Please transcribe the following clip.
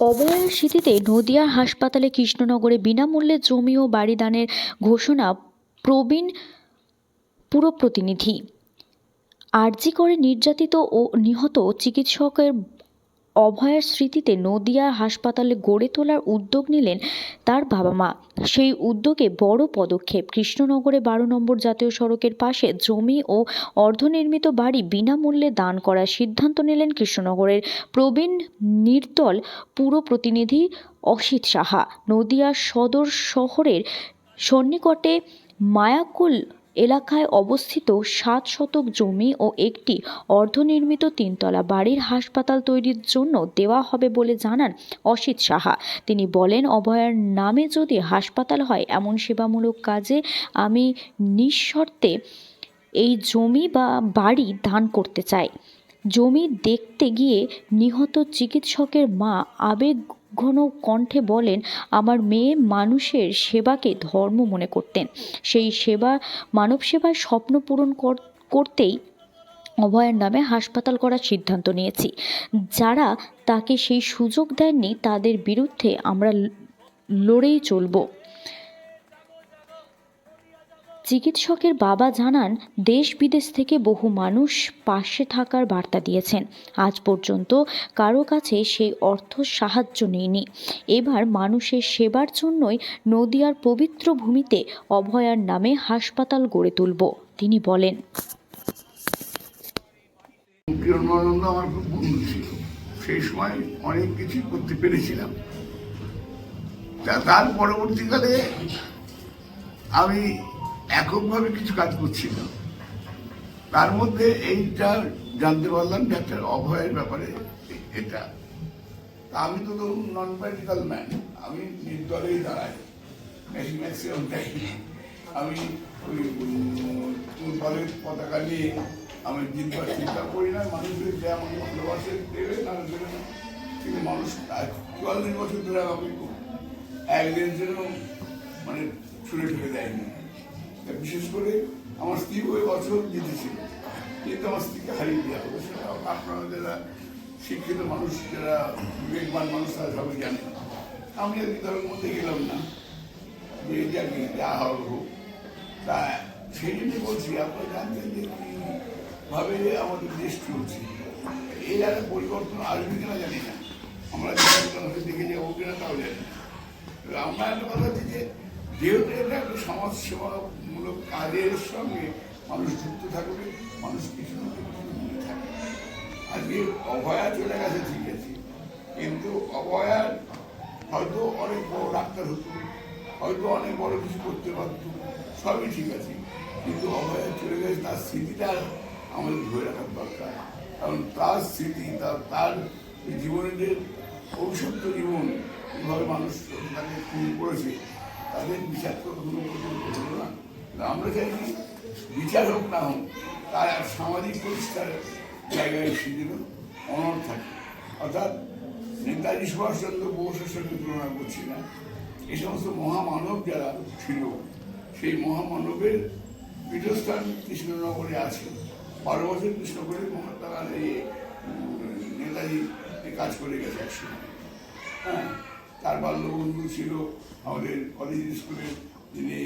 অবহেলার স্মৃতিতে নদিয়া হাসপাতালে কৃষ্ণনগরে বিনামূল্যে জমি ও বাড়ি দানের ঘোষণা প্রবীণ পুরপ্রতিনিধি। আরজি করে নির্যাতিত ও নিহত চিকিৎসকের অভয়ার স্মৃতিতে নদিয়া হাসপাতালে গড়ে তোলার উদ্যোগ নিলেন তার বাবা মা। সেই উদ্যোগে বড় পদক্ষেপ কৃষ্ণনগরে বারো নম্বর জাতীয় সড়কের পাশে জমি ও অর্ধনির্মিত বাড়ি বিনামূল্যে দান করার সিদ্ধান্ত নিলেন কৃষ্ণনগরের প্রবীণ নির্দল পুর প্রতিনিধি অসিত সাহা। নদিয়া সদর শহরের সন্নিকটে মায়াকুল এলাকায় অবস্থিত সাত শতক জমি ও একটি অর্ধনির্মিত তিনতলা বাড়ির হাসপাতাল তৈরির জন্য দেওয়া হবে বলে জানান অসিত সাহা। তিনি বলেন, অভয়ার নামে যদি হাসপাতাল হয়, এমন সেবামূলক কাজে আমি নিঃশর্তে এই জমি বা বাড়ি দান করতে চাই। জমি দেখতে গিয়ে নিহত চিকিৎসকের মা আবেগঘন কণ্ঠে বলেন, আমার মেয়ে মানুষের সেবাকে ধর্ম মনে করতেন। সেই সেবা, মানব সেবায় স্বপ্ন পূরণ কর- করতেই অভয়ের নামে হাসপাতাল করার সিদ্ধান্ত নিয়েছি। যারা তাকে সেই সুযোগ দেননি, তাদের বিরুদ্ধে আমরা লড়েই চলব। চিকিৎসকের বাবা জানান, দেশ বিদেশ থেকে বহু মানুষ পাশে থাকার বার্তা দিয়েছেন। আজ পর্যন্ত কারও কাছে সেই অর্থ সাহায্য নেয়নি এবার মানুষের সেবার জন্যই নদিয়ার পবিত্র ভূমিতে অভয়ার নামে হাসপাতাল গড়ে তুলব, তিনি বলেন। সেই সময় অনেক কিছু করতে পেরেছিলাম। তার পরবর্তীকালে আমি এককভাবে কিছু কাজ করছিলাম তার মধ্যে এইটা জানতে পারলাম যে একটা অভয়ের ব্যাপারে এটা। আমি তো ধরুন নন পলিটিক্যাল ম্যান আমি নির্দলেই দাঁড়াই। ম্যাক্সিমাম টাইম আমি ওই দলের পতাকা নিয়ে আমি জিতবার চিন্তা করি না মানুষের যে আমাকে ভালোবাসে দেবে না দেবে না কিন্তু মানুষ চুয়াল্লিশ বছর ধরে আমি একদিন যেন মানে ছুড়ে ফেলে দেয়নি। বিশেষ করে আমার স্ত্রী ওই বছর জিতেছিল কিন্তু আমার স্ত্রীকে হারিয়ে দেওয়া হলো সেটা আপনারা যারা শিক্ষিত মানুষ, যারা বিবেকবান মানুষ, তারা সবাই জানে। আমি আর বিতর্কের মধ্যে গেলাম না। যে জানি যা হওয়ার হোক, তা সেই বলছি, আপনারা জানতেন যে কীভাবে আমাদের দেশ চলছে। এই একটা পরিবর্তন আসবে কিনা জানি না। আমরা দেখে যাব কিনা তাও জানি না। আমরা একটা কথা হচ্ছে যে, যেহেতু এটা একটা সমাজ সেবামূলক কাজের সঙ্গে মানুষ যুক্ত থাকবে, মানুষ কিছু না কিছু থাকবে। আজকে অভয়া চলে গেছে, ঠিক আছে। কিন্তু অভয়ার হয়তো অনেক বড় ডাক্তার হতো, হয়তো অনেক বড় কিছু করতে পারতো, সবই ঠিক আছে। কিন্তু অভয়া চলে গেছে, তার স্মৃতিটা আমাদের ধরে রাখার দরকার। কারণ তার স্মৃতি, তার তার জীবনের যে অভিশপ্ত জীবন কীভাবে মানুষ তাকে খুন করেছে, তাদের বিচার তো কোনো পর্যন্ত হলো না কিন্তু আমরা চাইছি বিচার হোক না হোক, তার সামাজিক প্রতিষ্ঠার জায়গায় সে যেন অনর থাকে। অর্থাৎ নেতাজি সুভাষচন্দ্র বোসের সঙ্গে তুলনা করছি না। এই সমস্ত মহামানব যারা ছিল, সেই মহামানবের পীঠস্থান কৃষ্ণনগরে আছে। বারো বছর কৃষ্ণনগরে মহাত্মা গান্ধী নেতাজি কাজ করে গেছে একসময় হ্যাঁ তার বাল্যবন্ধু ছিল আমাদের কলেজ স্কুলের যিনি